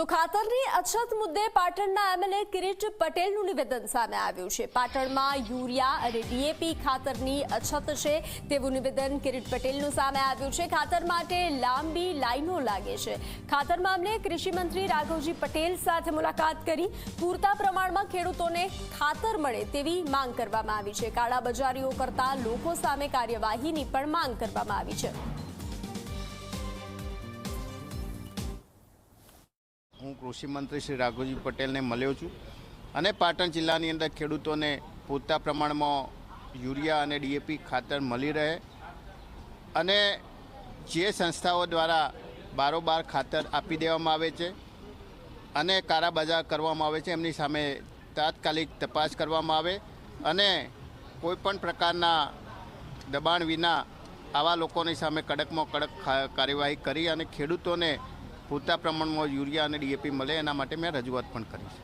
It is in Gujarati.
તો ખાતરની અછત મુદ્દે પાટણના એમએલએ કિરીટ પટેલનું નિવેદન સામે આવ્યું છે. પાટણમાં યુરિયા અને ડીએપી ખાતરની અછત છે તેવું નિવેદન કિરીટ પટેલનું સામે આવ્યું છે. ખાતર માટે લાંબી લાઈનો લાગે છે. ખાતર મામલે કૃષિ મંત્રી રાઘવજી પટેલ સાથે મુલાકાત કરી પૂરતા પ્રમાણમાં ખેડૂતોને ખાતર મળે તેવી માંગ કરવામાં આવી છે. કાળાબજારીઓ કરતા લોકો સામે કાર્યવાહીની પણ માંગ કરવામાં આવી છે. હું કૃષિ મંત્રી શ્રી રાઘુજી પટેલને મળ્યો છું અને પાટણ જિલ્લાની અંદર ખેડૂતોને પૂરતા પ્રમાણમાં યુરિયા અને ડીએપી ખાતર મળી રહે અને જે સંસ્થાઓ દ્વારા બારોબાર ખાતર આપી દેવામાં આવે છે અને કારાબજાર કરવામાં આવે છે, એમની સામે તાત્કાલિક તપાસ કરવામાં આવે અને કોઈપણ પ્રકારના દબાણ વિના આવા લોકોની સામે કડકમાં કડક કાર્યવાહી કરી અને ખેડૂતોને પૂરતા પ્રમાણમાં યુરિયા અને ડીએપી મળે એના માટે મેં રજૂઆત પણ કરી છે.